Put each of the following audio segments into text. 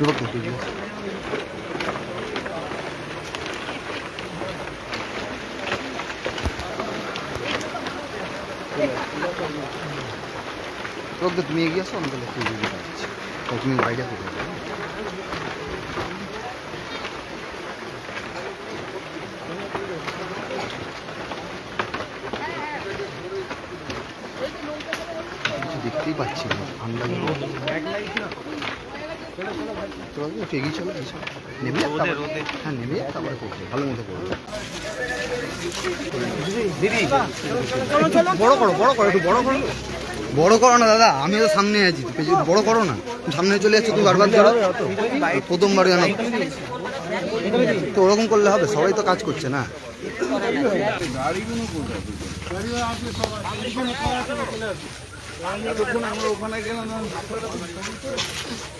Yok yok yok. রোগ তুমি এগিয়ে আসো আমি তাহলে একটু এগিয়ে যাচ্ছি তো তুমি পারবে কিছু দেখতেই পাচ্ছি না। ঠান্ডা একটু এগিয়ে চলো এগিয়ে চলো। নেমে হ্যাঁ নেমে তারপরে করবে। ভালো মতো করবে। বড় করো বড় করো একটু বড় করো। বড় করো না দাদা আমি তো সামনে আছি। বড় করো না সামনে চলে যাচ্ছ তুমি বারবার ধরো। প্রথমবার জানো তো ওরকম করলে হবে সবাই তো কাজ করছে না। দাদা,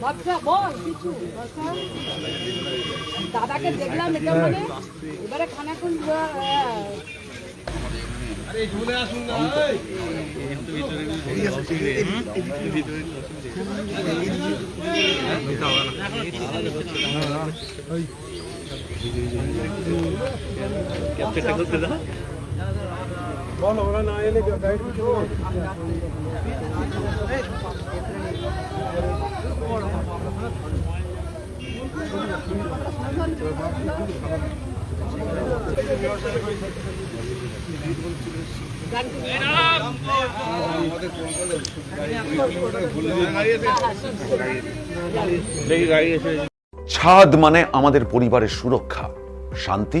বাচ্চা বল কিছু দাদাকে দেখলাম এটা মানে এবারে খানাকুল ছাদ মানে আমাদের পরিবারের সুরক্ষা শান্তি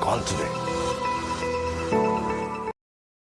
ガンツで。